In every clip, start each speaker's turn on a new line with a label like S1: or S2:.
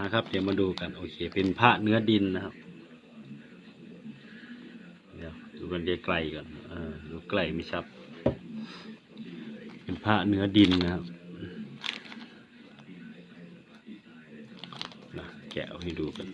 S1: อ่าครับ เดี๋ยวมาดูกันโอเค เป็นพระเนื้อดินนะครับ เดี๋ยวดูกันไกลๆก่อนเออดูไกลไม่ชัด เป็นพระเนื้อดินนะครับนะแกะเอาให้ดูกัน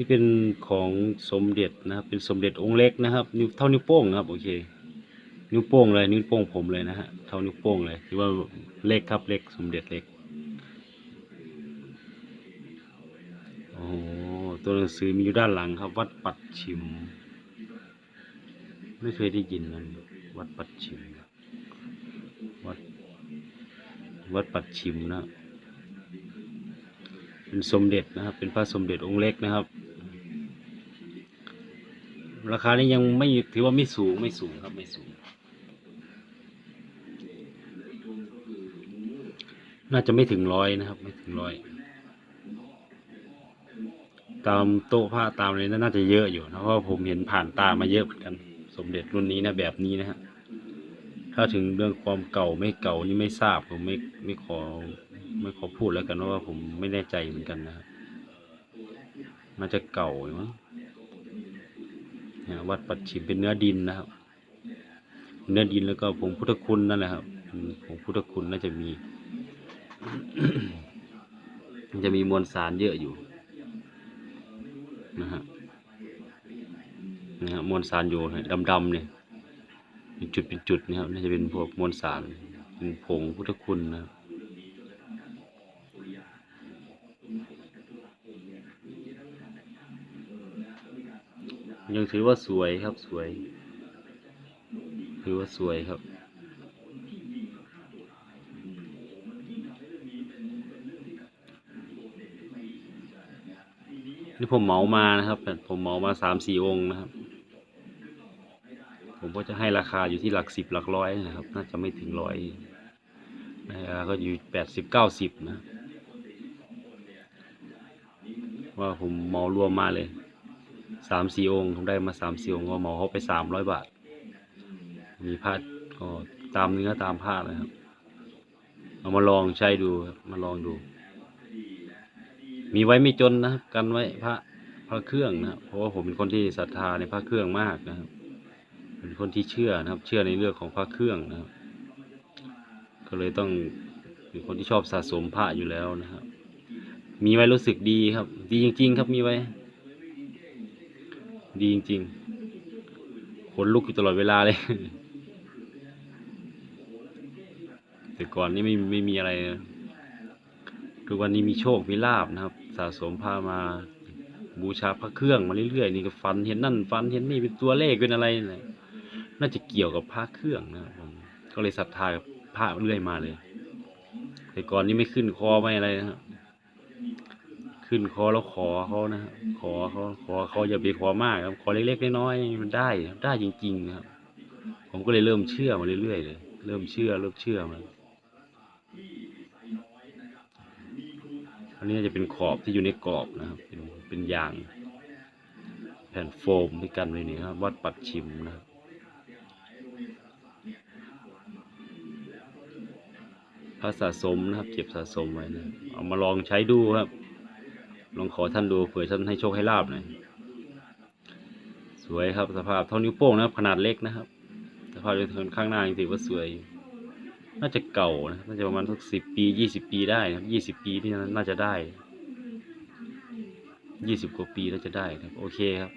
S1: นี่เป็นของสมเด็จนะครับ เป็นสมเด็จองค์เล็กนะครับ นิ้วเท่านิ้วโป้งนะครับ โอเค นิ้วโป้งเลย นิ้วโป้งผมเลยนะฮะ เท่านิ้วโป้งเลยถือว่าเล็กครับ เล็ก สมเด็จเล็ก โอ้ตัวหนังสือมีอยู่ด้านหลังครับ วัดปัดชิม ไม่เคยได้ยินนะวัดปัดชิม วัด วัดปัดชิมนะเป็นสมเด็จนะครับ เป็นพระสมเด็จองค์เล็กนะครับ ราคานี้ยังไม่ถือว่าไม่สูงไม่สูงครับไม่สูง น่าจะไม่ถึงร้อยนะครับ ไม่ถึงร้อย ตามโต๊ะผ้าตามอะไรน่าจะเยอะอยู่นะเพราะผมเห็นผ่านตามาเยอะเหมือนกัน สมเด็จรุ่นนี้นะแบบนี้นะฮะถ้าถึงเรื่องความเก่าไม่เก่านี่ไม่ทราบผมไม่ไม่ขอไม่ขอพูดแล้วกันเพราะว่าผมไม่แน่ใจเหมือนกันนะครับน่าจะเก่าอยู่มั้ง วัดปัดฉิมเป็นเนื้อดินนะครับ เนื้อดินแล้วก็ผงพุทธคุณนั่นแหละครับผงพุทธคุณน่าจะมีมันจะมีมวลสารเยอะอยู่นะฮะนะฮะมวลสารอยู่ดำๆเนี่ยเป็นจุดเป็นจุดนะครับน่าจะเป็นพวกมวลสารเป็นผงพุทธคุณนะครับ ยังถือว่าสวยครับสวย ถือว่าสวยครับ นี่ผมเหมามานะครับผมเหมามาสามสี่องค์นะครับ ผมก็จะให้ราคาอยู่ที่หลักสิบหลักร้อยนะครับ น่าจะไม่ถึงร้อยนะก็อยู่แปดสิบเก้าสิบนะ ว่าผมเหมารวมมาเลย สามสี่องค์ผมได้มาสามสี่องค์ก็เหมาเขาไปสามร้อยบาท มีผ้าก็ตามเนื้อตามผ้าเลยครับ เอามาลองใช้ดูมาลองดู มีไว้ไม่จนนะครับกันไว้พระพระเครื่องนะเพราะว่าผมเป็นคนที่ศรัทธาในพระเครื่องมากนะครับ เป็นคนที่เชื่อนะครับ เชื่อในเรื่องของพระเครื่องนะครับ ก็เลยต้องเป็นคนที่ชอบสะสมพระอยู่แล้วนะครับ มีไว้รู้สึกดีครับ ดีจริง ๆ ครับมีไว้ ดีจริงๆขนลุกอยู่ตลอดเวลาเลย แต่ก่อนนี่ไม่ไม่มีอะไรนะทุกวันนี้มีโชคมีลาบนะครับ สะสมพามาบูชาพระเครื่องมาเรื่อยๆนี่ก็ฟันเห็นนั่นฟันเห็นนี่เป็นตัวเลขเป็นอะไรนะน่าจะเกี่ยวกับพระเครื่องนะครับก็เลยศรัทธากับพระเรื่อยมาเลย แต่ก่อนนี้ไม่ขึ้นคอไม่อะไรนะครับ ขึ้นคอแล้วขอเขานะขอเขาขอเขาอย่าไปขอมากครับ ขอเล็กๆน้อยๆมันได้ได้จริงๆครับ ผมก็เลยเริ่มเชื่อมาเรื่อยๆเลย เริ่มเชื่อเริ่มเชื่อมาอันนี้จะเป็นขอบที่อยู่ในกรอบนะครับ เป็นเป็นยาง แผ่นโฟมด้วยกันเลยนี่ครับวัดปัดชิมนะครับพระสะสมนะครับ เก็บสะสมไว้นะเอามาลองใช้ดูครับ ลองขอท่านดูเผื่อท่านให้โชคให้ลาบหน่อยสวยครับสภาพเท่านิ้วโป้งนะครับขนาดเล็กนะครับ สภาพโดยข้างหน้าจริงถือว่าสวย น่าจะเก่านะน่าจะประมาณสักสิบปียี่สิบปีได้นะยี่สิบปีที่น่าจะได้ยี่สิบกว่าปีน่าจะได้ครับ โอเคครับ